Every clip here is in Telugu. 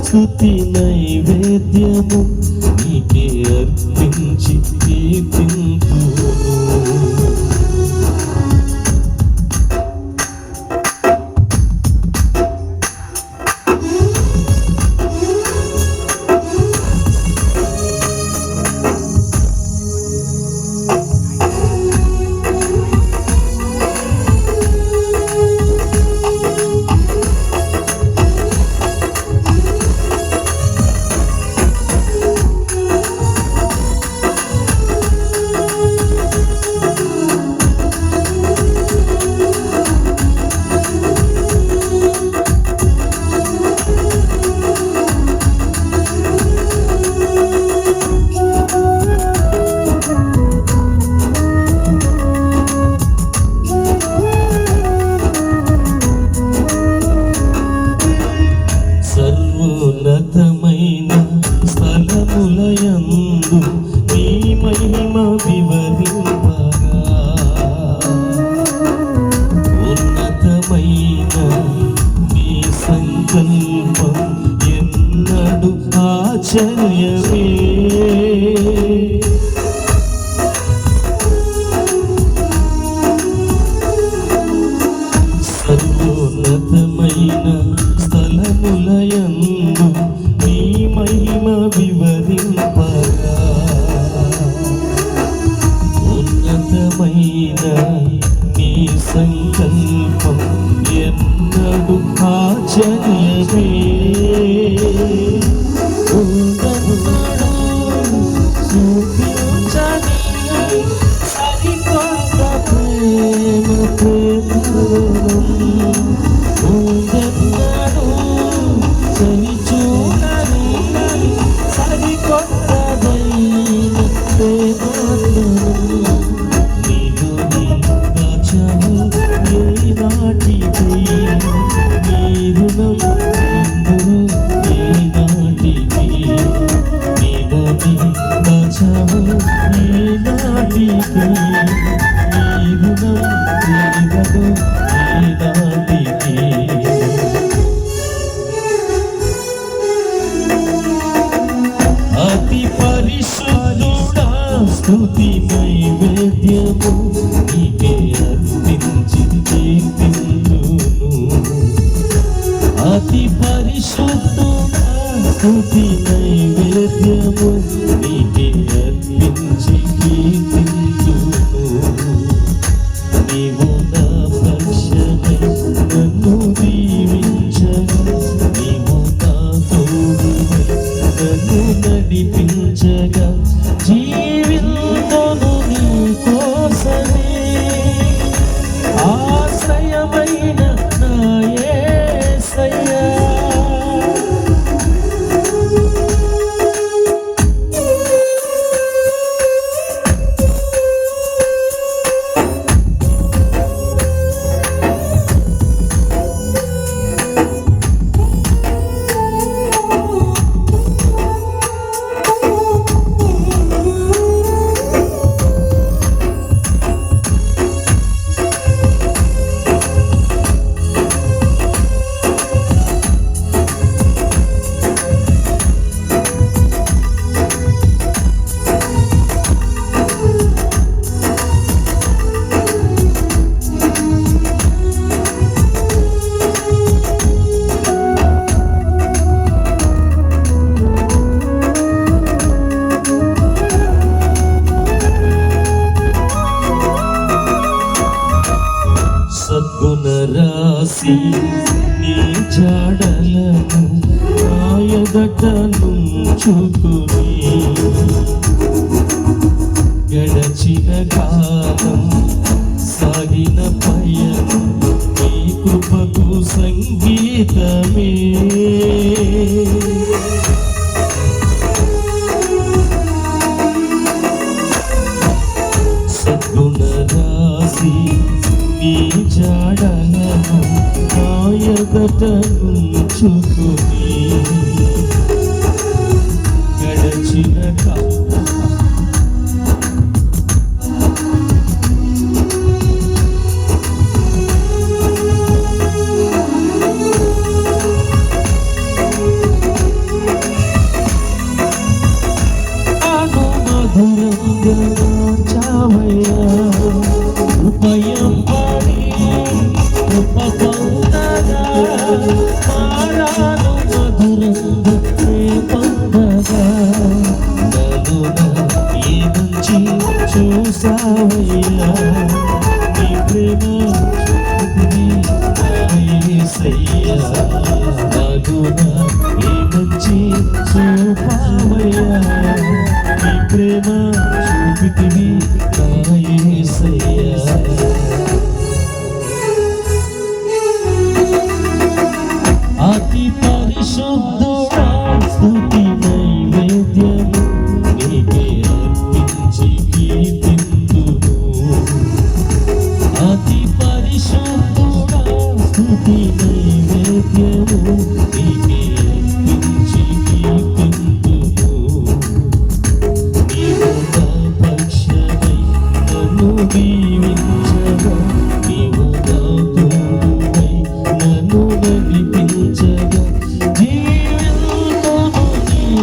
స్థుతి నైవేద్యము నీకే అర్పించి కీర్తింతును സങ്കൽപ്പം എന്നടുക്കാചനമേ స్తుతి నైవేద్యము నీకే అర్పించి రాసి నీ జాడలను రాయదట నుంచుకుని గడచిన కాలం సాగిన పయనం నీ కృపకు సంగీతమే. సద్గుణ రాసి నీ జాడలను నాయగట ఉంచుకుని గడచిన చూసావయ్యా నీ ప్రేమ చూపుని ఈ నుంచి చూపావయ్యా నీ ప్రేమ చూపితివి నాయసయ్యా సయ్యా.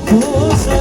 poço.